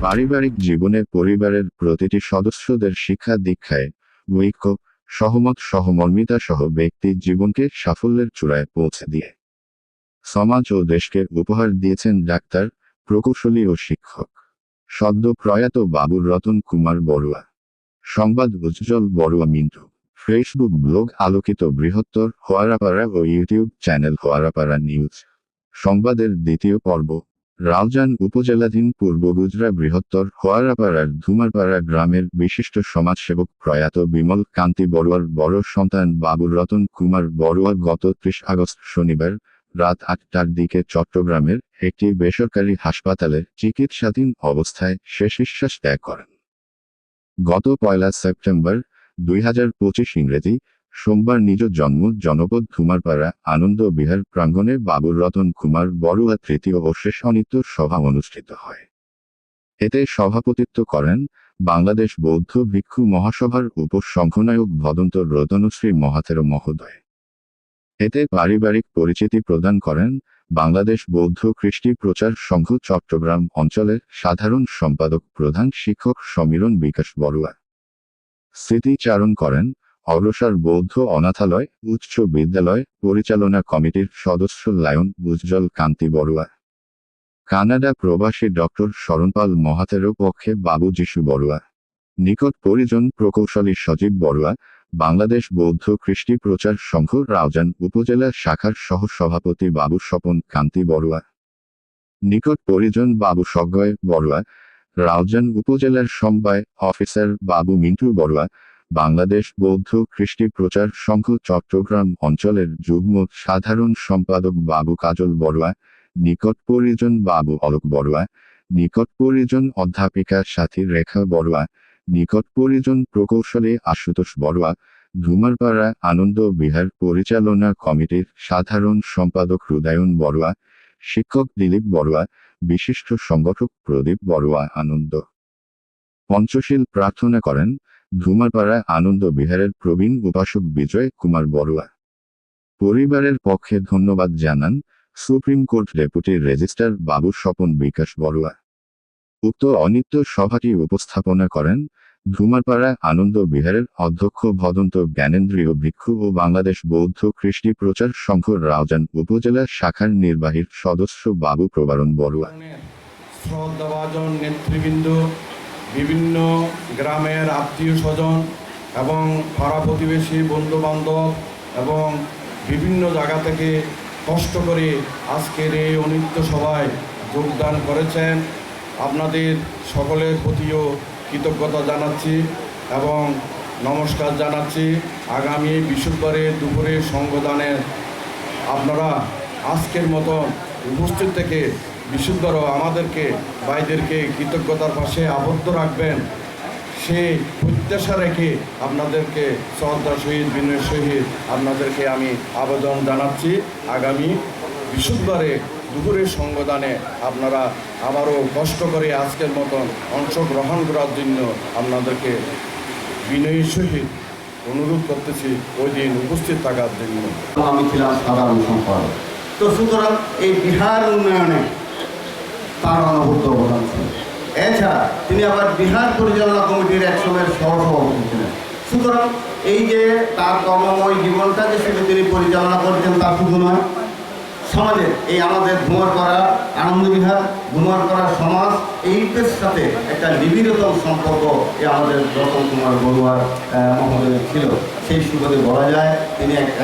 পারিবারিক জীবনে পরিবারের প্রতিটি সদস্যদের শিক্ষা দীক্ষায় ঐক্য, সহমত, সহমর্মিতা সহ ব্যক্তির জীবনকে সাফল্যের চূড়ায় পৌঁছে দিয়ে। সমাজ ও দেশকে উপহার দিয়েছেন ডাক্তার, প্রকৌশলী ও শিক্ষক। সদ্য প্রয়াত বাবুর রতন কুমার বড়ুয়া। সংবাদ উজ্জ্বল বড়ুয়া মিন্টু। ফেসবুক ব্লগ আলোকিত বৃহত্তর হোয়ারাপাড়া ও ইউটিউব চ্যানেল হোয়ারাপাড়া নিউজ। সংবাদের দ্বিতীয় পর্ব। রাউজান উপজেলাধীন পূর্ব গুজরা বৃহত্তর হোয়ারাপাড়ার ধুমারপাড়া গ্রামের বিশিষ্ট সমাজসেবক প্রয়াত বিমল কান্তি বড়ুয়ার বড় সন্তান বাবুর রতন কুমার বড়ুয়া গত ত্রিশ আগস্ট শনিবার রাত আটটার দিকে চট্টগ্রামের একটি বেসরকারি হাসপাতালে চিকিৎসাধীন অবস্থায় শেষ নিঃশ্বাস ত্যাগ করেন। গত পয়লা সেপ্টেম্বর দুই হাজার পঁচিশ ইংরেজি সোমবার নিজ জন্ম, জনপদ ধুমারপাড়া আনন্দ বিহার প্রাঙ্গণে বাবুর রতন কুমার বড়ুয়া তৃতীয় ও শেষ অনিত্য সভা অনুষ্ঠিত হয়। এতে সভাপতিত্ব করেন বাংলাদেশ বৌদ্ধ ভিক্ষু মহাসভার উপসংঘনায়ক ভদন্ত রতনশ্রী মহাতের মহোদয়। এতে পারিবারিক পরিচিতি প্রদান করেন বাংলাদেশ বৌদ্ধ কৃষ্টি প্রচার সংঘ চট্টগ্রাম অঞ্চলের সাধারণ সম্পাদক প্রধান শিক্ষক সমীরণ বিকাশ বড়ুয়া। স্মৃতিচারণ করেন অগ্রসর বৌদ্ধ অনাথালয়, উচ্চ বিদ্যালয় পরিচালনা কমিটির সদস্য লায়ন উজ্জ্বল কান্তি বড়ুয়া। কানাডা প্রবাসী ডক্টর শরণপাল মহাতেরও পক্ষে বাবু যিশু বড়ুয়া। নিকট পরিজন প্রকৌশলী সজীব বড়ুয়া, বাংলাদেশ বৌদ্ধ কৃষ্টি প্রচার সংঘ রাউজান উপজেলা শাখার সহ সভাপতি বাবু স্বপন কান্তি বড়ুয়া। নিকট পরিজন বাবু সজ্ঞয় বড়ুয়া, রাউজান উপজেলার সমবায় অফিসার বাবু মিন্টু বড়ুয়া বাংলাদেশ বৌদ্ধ কৃষ্টি প্রচার সংঘ চট্টগ্রাম অঞ্চলের যুগ্ম সাধারণ সম্পাদক বাবু কাজল বড়ুয়া, নিকট পরিজন বাবু অলোক বড়ুয়া, নিকট পরিজন অধ্যাপিকা সাথী রেখা বড়ুয়া, নিকট পরিজন প্রকৌশলী আশুতোষ বড়ুয়া, ধুমারপাড়া আনন্দ বিহার পরিচালনা কমিটির সাধারণ সম্পাদক হৃদয়ন বড়ুয়া, শিক্ষক দিলীপ বড়ুয়া, বিশিষ্ট সংগঠক প্রদীপ বড়ুয়া আনন্দ। পঞ্চশীল প্রার্থনা করেন ধুমারপাড়া আনন্দ বিহারের প্রবীণ উপাসক বিজয় কুমার বড়ুয়া। পরিবারের পক্ষে ধন্যবাদ জানান সুপ্রিম কোর্ট ডেপুটি রেজিস্ট্রার বাবু স্বপন বিকাশ বড়ুয়া। উক্ত অনিত্য সভাটি উপস্থাপনা করেন ধুমারপাড়া আনন্দ বিহারের অধ্যক্ষ ভদন্ত জ্ঞানেন্দ্রীয় ভিক্ষু ও বাংলাদেশ বৌদ্ধ কৃষ্টি প্রচার সংঘ রাউজান উপজেলা শাখার নির্বাহীর সদস্য বাবু প্রবারণ বড়ুয়া। বিভিন্ন গ্রামের আত্মীয় স্বজন এবং পাড়া প্রতিবেশী বন্ধু বান্ধব এবং বিভিন্ন জায়গা থেকে কষ্ট করে আজকের এই অনিত্য সভায় যোগদান করেছেন। আপনাদের সকলের প্রতিও কৃতজ্ঞতা জানাচ্ছি এবং নমস্কার জানাচ্ছি। আগামী বৃহস্পতিবারে দুপুরে সংগদানের আপনারা আজকের মতো উপস্থিত থেকে বিশুদ্ধর আমাদেরকে, ভাইদেরকে কৃতজ্ঞতার পাশে আবদ্ধ রাখবেন। সেই প্রত্যাশা রেখে আপনাদেরকে শ্রদ্ধা সহিত বিনয়ের সহিত আপনাদেরকে আমি আবেদন জানাচ্ছি। আগামী বিশুদ্ধবারে দুপুরের সংগদানে আপনারা আবারও কষ্ট করে আজকের মতন অংশগ্রহণ করার জন্য আপনাদেরকে বিনয়ের সহিত অনুরোধ করতেছি, ওই দিন উপস্থিত থাকার জন্য। আমি ছিলাম সাধারণ সম্পাদক। তো সুতরাং এই বিহার উন্নয়নে তার অবদান ছিল। এছাড়া তিনি আবার বিহার পরিচালনা কমিটির একসময়ের সহসভাপতি ছিলেন। সুতরাং এই যে তার কর্মময় জীবনটা যে শুধু তিনি পরিচালনা করছেন তা শুধু নয় সমাজে এই আমাদের ধুমার করা আনন্দ বিহার ধুমার করা সমাজ এইটার সাথে একটা নিবিড়তম সম্পর্ক এ আমাদের রতন কুমার বড়ুয়ার আহ, মহোদয়ের ছিল। সেই সুবাদে বলা যায় তিনি এক-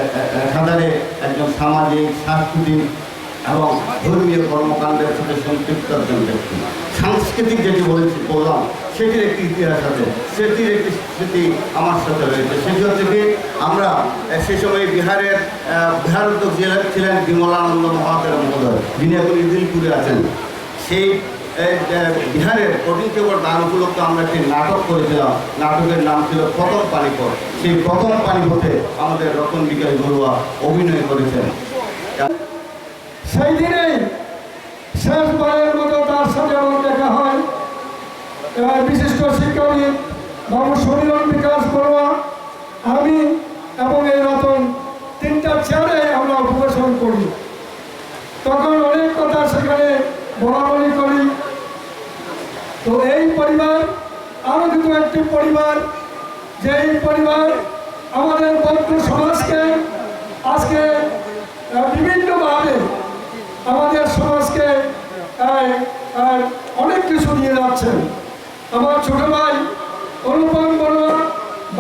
একাধারে একজন সামাজিক সাংস্কৃতিক এবং ধর্মীয় কর্মকাণ্ডের সাথে সম্পৃক্ত একজন ব্যক্তি। সাংস্কৃতিক যেটি বলেছি বললাম সেটির একটি ইতিহাস আছে। সেটির একটি স্মৃতি আমার সাথে রয়েছে। সেটি হচ্ছে কি, আমরা সে সময় বিহারের বিহার উদ্যোগ জেলা ছিলেন বিমলানন্দ মহাতের মহোদয়। যিনি এখন ইদিলপুরে আছেন। সেই বিহারের অটিকেবর দান উপলক্ষে আমরা একটি নাটক করেছিলাম। নাটকের নাম ছিল প্রথম পানিপথ। সেই প্রথম পানিপথে আমাদের রতন বিকাশ বড়ুয়া অভিনয় করেছেন। সেই দিনেই শেষবারের মতো তার সাথে আমার দেখা হয়। এবার বিশিষ্ট শিক্ষাবিদ বাবু সমীরণ বিকাশ বড়ুয়া, আমি এবং এই রতন তিনটা চেয়ারে আমরা উপবেশন করি। তখন অনেক কথা সেখানে বলা বলি করি। তো এই পরিবার আরও কিন্তু একটি পরিবার, যেই পরিবার আমাদের বৌদ্ধ সমাজকে আজকে আহ, বিভিন্নভাবে আমাদের সমাজকে আহ, আহ, অনেক যাচ্ছেন আমার ছোট ভাই অনুপম বড়ুয়া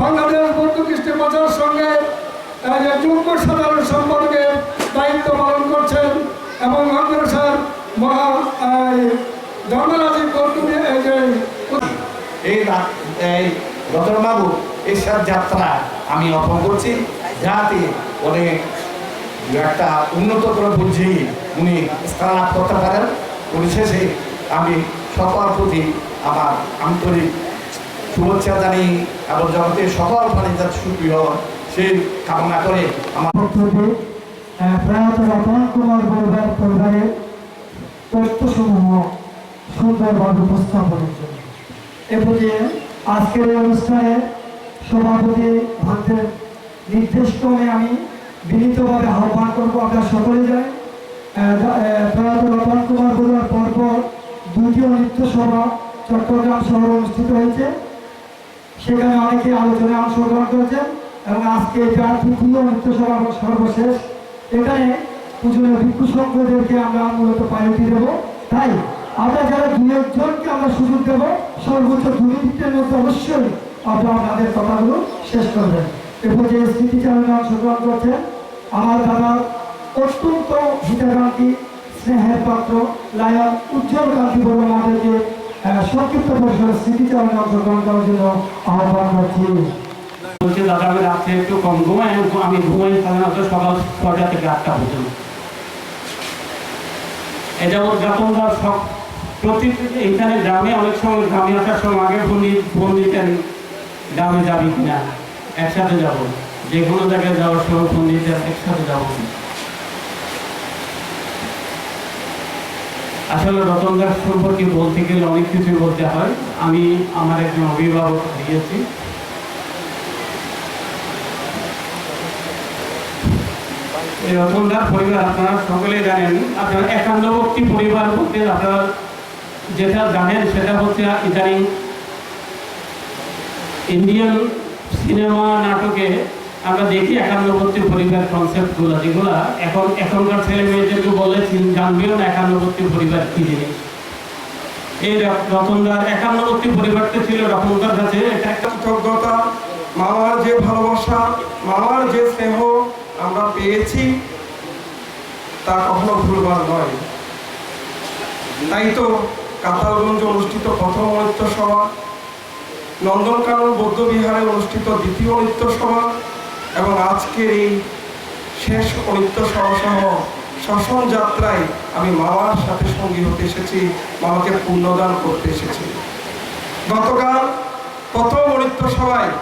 বাংলাদেশ বৌদ্ধ প্রচার সঙ্গে যুগ্ম সাধারণ সম্পাদকের দায়িত্ব পালন করছেন এবং অগ্রসর মহা ধর্মরাজি কর্তৃক এই এই যাত্রা আমি অর্পণ করছি। যাতে অনেক একটা উন্নততর বুঝি উনি স্থান লাভ করতে পারেন পরিশেষে আমি সকল প্রতি আমার আন্তরিক শুভেচ্ছা জানি এবং জগতের সকল প্রাণী যাতে সুখী সেই কামনা করে আমার প্রয়াত রতন কুমার পরিবার পরিবারের তথ্যসমূহ সুন্দরভাবে উপস্থাপনের জন্য। এ প্রতি আজকের এই অনুষ্ঠানে সভাপতি নির্দেশক্রমে আমি বিনীতভাবে আহ্বান করব, আপনারা সকলে যাই প্রয়াত রতন কুমার পরিবার পরপর দ্বিতীয় নৃত্য সভা চট্টগ্রাম শহরে অনুষ্ঠিত হয়েছে। সেখানে অনেকে আলোচনায় অংশগ্রহণ করেছেন এবং আজকে এটা তৃতীয় নৃত্য সভা সর্বশেষ এখানে পুজোর ভিক্ষু সংঘদেরকে আমরা মূলত পাইলটি দেবো। তাই আমরা যারা দু একজনকে আমরা সুযোগ দেব, সর্বোচ্চ দু মিনিটের মধ্যে অবশ্যই আপনারা আপনাদের কথাগুলো শেষ করবেন। এরপর যে স্মৃতিচারণে অংশগ্রহণ করছেন আমার দাদা অত্যন্ত হিতাকাঙ্ক্ষী স্নেহের পাত্র, লায়ন, উজ্জ্বল কান্তি আমাদেরকে সংক্ষিপ্ত অংশগ্রহণ করার জন্য আহ্বান করছি দাদা, আমি রাত্রে একটু কম ঘুমাই, আমি ঘুমাই সকাল ছয়টা থেকে আটটা এটা যতনদার সব প্রতি এইখানে গ্রামে, অনেক সময় গ্রামে আসার সময় আগে ফোন ফোন দিতেন গ্রামে যাবি কিনা? একসাথে যাব। যে কোনো জায়গায় যাওয়ার সময় ফোন দিতেন একসাথে যাব আসলে রতন দাস সম্পর্কে বলতে গেলে অনেক কিছুই বলতে হয়। আমি আমার একজন অভিভাবক দিয়েছি। এই রতনদার পরিবার আপনারা সকলেই জানেন, আপনারা একান্নবর্তী পরিবার বলতে আপনারা যেটা জানেন সেটা হচ্ছে ইদানিং ইন্ডিয়ান সিনেমা নাটকে আমরা দেখি একান্নবর্তী পরিবার কনসেপ্টগুলো যেগুলো এখন, এখনকার ছেলে মেয়েদেরকে বলে চিন- জানবেও না একান্নবর্তী পরিবার কি জিনিস? এই রতনদার একান্নবর্তী পরিবারটা ছিল রতনদার কাছে। একটা কৃতজ্ঞতা। মামার যে ভালোবাসা, মামার যে স্নেহ আমরা পেয়েছি, তা কখনো ভুলবার নয়। তাই তো কাতালগঞ্জ অনুষ্ঠিত প্রথম নৃত্য সভা, নন্দনকানন বৌদ্ধ বিহারে অনুষ্ঠিত দ্বিতীয় নৃত্য সভা এবং আজকের এই শেষ নৃত্য সভা সহ শাসন যাত্রায় আমি মামার সাথে সঙ্গী হতে এসেছি, মামাকে পুণ্যদান করতে এসেছি। গতকাল প্রথম নৃত্য সভায়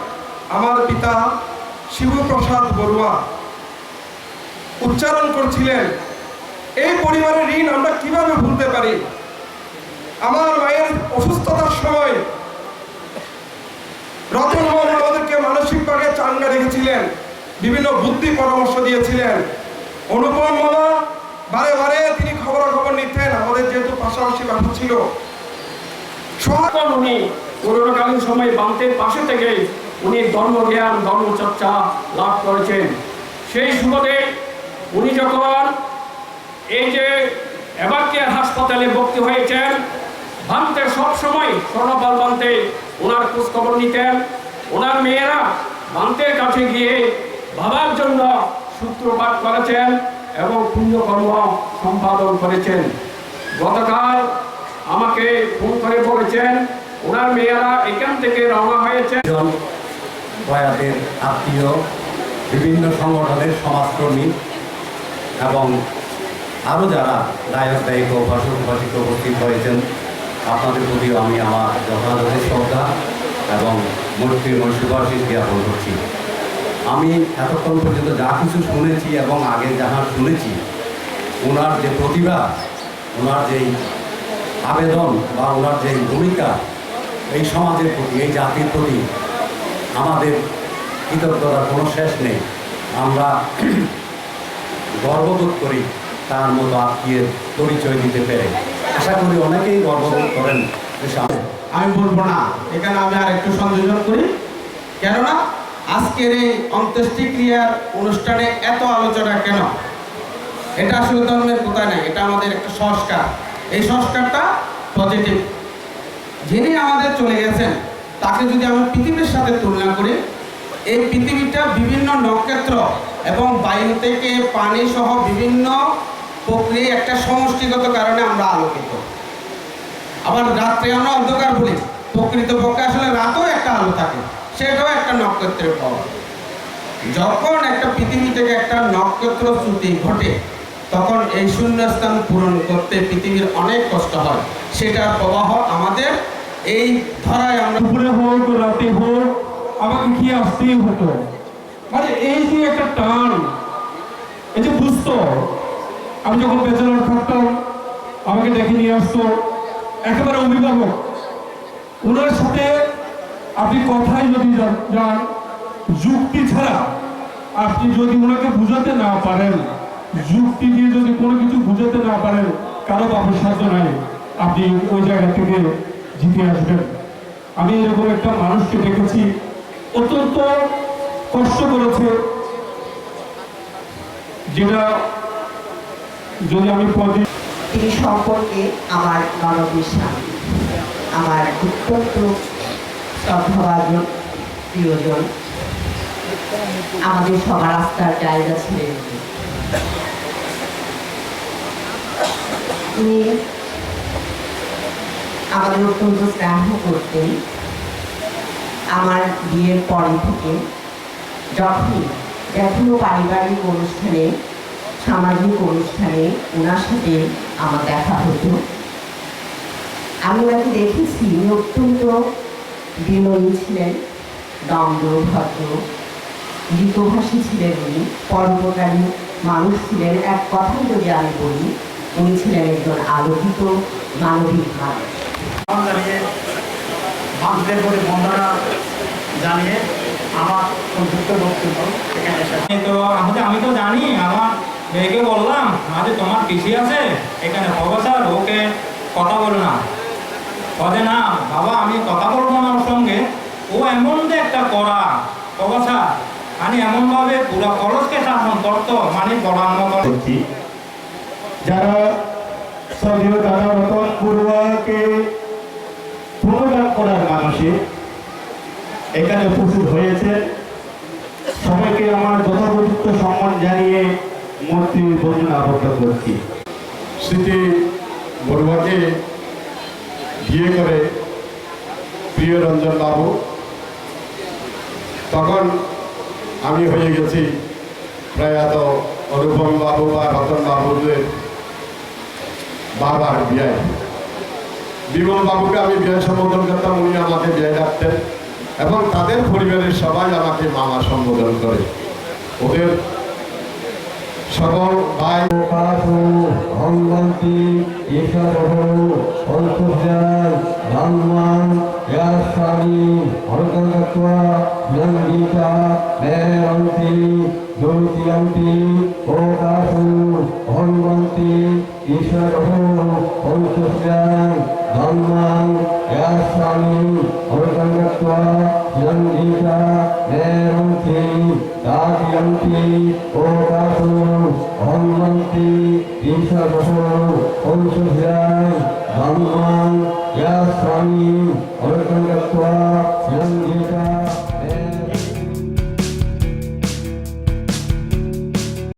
আমার পিতা শিবপ্রসাদ বড়ুয়া উচ্চারণ করছিলেন, এই পরিবারের ঋণ আমরা কীভাবে ভুলতে পারি? আমার মায়ের অসুস্থতার সময় রতন আমাদেরকে মানসিকভাবে চাঙ্গা রেখেছিলেন। বিভিন্ন বুদ্ধি পরামর্শ দিয়েছিলেন। অনুপম মামা বারে বারে তিনি খবরাখবর নিতেন, আমাদের যেহেতু পাশাপাশি বাসা ছিল। সহায় উনি করোনাকালীন সময় বান্তের পাশে থেকে উনি ধর্মজ্ঞান, ধর্মচর্চা লাভ করেছেন। সেই সুবাদে উনি যখন এই যে এবারকেয়ার হাসপাতালে ভর্তি হয়েছেন, বান্তের সব সময় স্বর্ণপাল বান্তে ওনার খোঁজখবর নিতেন। ওনার মেয়েরা বান্তের কাছে গিয়ে বাবার জন্য সূত্রপাত করেছেন এবং পুণ্যকর্ম সম্পাদন করেছেন। গতকাল আমাকে ফোন করে বলেছেন, ওনার মেয়েরা এখান থেকে রওনা হয়েছে। প্রয়াতের আত্মীয়, বিভিন্ন সংগঠনের সমাজকর্মী এবং আরও যারা গায়ক গায়িক উপাসক উপাসিক উপস্থিত হয়েছেন, আপনাদের প্রতিও আমি আমার যথাযথ শ্রদ্ধা এবং মৈত্রীময় সুভাষিস জ্ঞাপন করছি। আমি এতক্ষণ পর্যন্ত যা কিছু শুনেছি এবং আগে যাহা শুনেছি ওনার যে প্রতিভা ওনার যেই আবেদন বা ওনার যে ভূমিকা, এই সমাজের প্রতি, এই জাতির প্রতি আমাদের কৃতজ্ঞতার কোনো শেষ নেই। আমরা গর্ববোধ করি তার মতো আত্মীয়ের পরিচয় দিতে পেরে। আশা করি অনেকেই গর্ববোধ করেন। আমি বলব না। এখানে আমি আর একটু সংযোজন করি। কেননা আজকের এই অন্ত্যেষ্টিক্রিয়ার অনুষ্ঠানে এত আলোচনা কেন? এটা আসলে ধর্মের কোথায় নাই এটা আমাদের একটা সংস্কার। এই সংস্কারটা পজিটিভ যিনি আমাদের চলে গেছেন, তাকে যদি আমরা পৃথিবীর সাথে তুলনা করি, এই পৃথিবীটা বিভিন্ন নক্ষত্র এবং বায়ু থেকে পানি সহ বিভিন্ন প্রক্রিয়া একটা সমষ্টিগত কারণে আমরা আলোকিত। আবার রাত্রে আমরা অন্ধকার বলি, প্রকৃতপক্ষে আসলে রাতেও একটা আলো থাকে। সেটাও একটা নক্ষত্রের পাওয়া যখন একটা পৃথিবী থেকে একটা নক্ষত্র চ্যুতি ঘটে, তখন এই শূন্যস্থান পূরণ করতে পৃথিবীর অনেক কষ্ট হয়। সেটার প্রবাহ আমাদের এই ধরায় আমরা দুপুরে হোক, রাতে হোক, আমাকে কি আসতেই হতো। মানে এই যে একটা টান, এই যে বুঝতো আমি যখন ব্যাচেলর থাকতাম, আমাকে ডেকে নিয়ে আসতো, একেবারে অভিভাবক। ওনার সাথে আপনি কথাই যদি যান- যুক্তি ছাড়া আপনি যদি ওনাকে বুঝাতে না পারেন, যুক্তি দিয়ে যদি কোনো কিছু বুঝাতে না পারেন, কারও বাপের সাহায্য নাই। আপনি ওই জায়গা থেকে জিতে আসবেন। আমি এরকম একটা মানুষকে দেখেছি, অত্যন্ত কষ্ট করেছে, যেটা যদি আমি পদে তিনি সম্পর্কে আমার নরবিশ্বাস আমার অত্যন্ত শ্রদ্ধাভাজন প্রিয়জন। আমাদের সবার আস্থার জায়গা ছিলেন। তিনি আমাদের অত্যন্ত স্নেহ করতেন। আমার বিয়ের পরে থেকে যখন কোনো পারিবারিক অনুষ্ঠানে, সামাজিক অনুষ্ঠানে ওনার সাথে আমার দেখা হতো। আমি ওনাকে দেখেছি অত্যন্ত বিনয়ী ছিলেন দণ্ড ভদ্র। মৃতভাষী ছিলেন উনি পরোপকারী মানুষ ছিলেন। এক কথা যদি আমি বলি উনি ছিলেন একজন আলোকিত মানবিক মানুষ। জানিয়ে মানুষদের প্রতি বন্দনা জানিয়ে আমার সংযুক্ত বক্তব্য এখানে তো আমি তো- আমি তো জানি আমার মেয়েকে বললাম আজ তোমার পিসি আছে? এখানে প্রফেসর ওকে কথা বলো না। বলে না বাবা আমি কথা বলব না ওর সঙ্গে। ও এমন যে একটা করা প্রফেসর মানে এমনভাবে পুরো কলেজকে শাসন করতো মানে বড়ার মতো করছি। যারা স্বর্গীয় দাদা রতন বড়ুয়াকে পুনর্গান করার মানসে এখানে উপস্থিত হয়েছে সবাইকে আমার যথোপযুক্ত সম্মান জানিয়ে মন্ত্রী বন্দনা আবদ্ধ করছি। স্মৃতি বড়ুয়াকে বিয়ে করে প্রিয় রঞ্জন বাবু, তখন আমি হয়ে গেছি প্রয়াত অনুপম বাবু বা রতন বাবুদের বাবার বিয়ে বিমল বাবুকে আমি বিয়ে সম্বোধন করতাম, উনি আমাকে বিয়ে ডাকতেন এবং তাদের পরিবারের সবাই আমাকে মামা সম্বোধন করে। ওদের সকল ভাই কাঠু ভঙ্গন্তি ঈশারহ অন্তর্জাল ধন্মান ইয়াস্বামী অর্গতত্ত্বা নন্দিতা মেয়ন্তি জ্যোতিয়ন্তি ওকাশু ভঙ্গন্তি ঈশারহ অন্তর্জাল ধন্মান yangita neranti kakyanti okasu ommanti isabasu omsuhyai dhammang yasami orkangatva